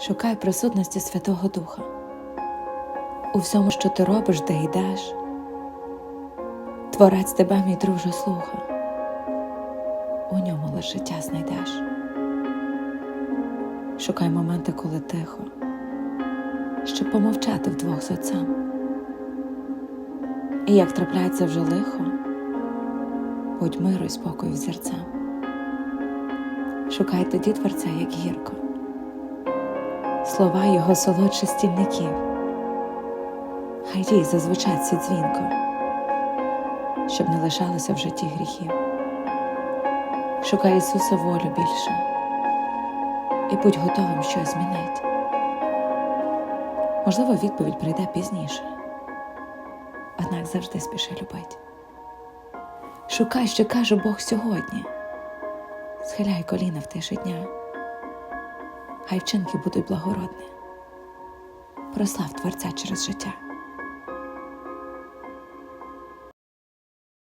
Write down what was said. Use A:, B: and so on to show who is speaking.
A: Шукай присутності Святого Духа. У всьому, що ти робиш, де йдеш. Творець тебе, мій друже, слуха. У ньому лише життя знайдеш. Шукай моменти, коли тихо, щоб помовчати вдвох з отцем. І як трапляється вже лихо, будь миру й спокою взірцем. Шукай тоді творця, як гірко, слова його солодше стільників, хай їй зазвучать ці дзвінко, щоб не лишалося в житті гріхів. Шукай Ісуса волю більше і будь готовим щось змінити. Можливо, відповідь прийде пізніше, однак завжди спіши любить. Шукай, що каже Бог сьогодні. Схиляй коліна в тиші дня. Хай вчинки будуть благородні. Прослав Творця через життя.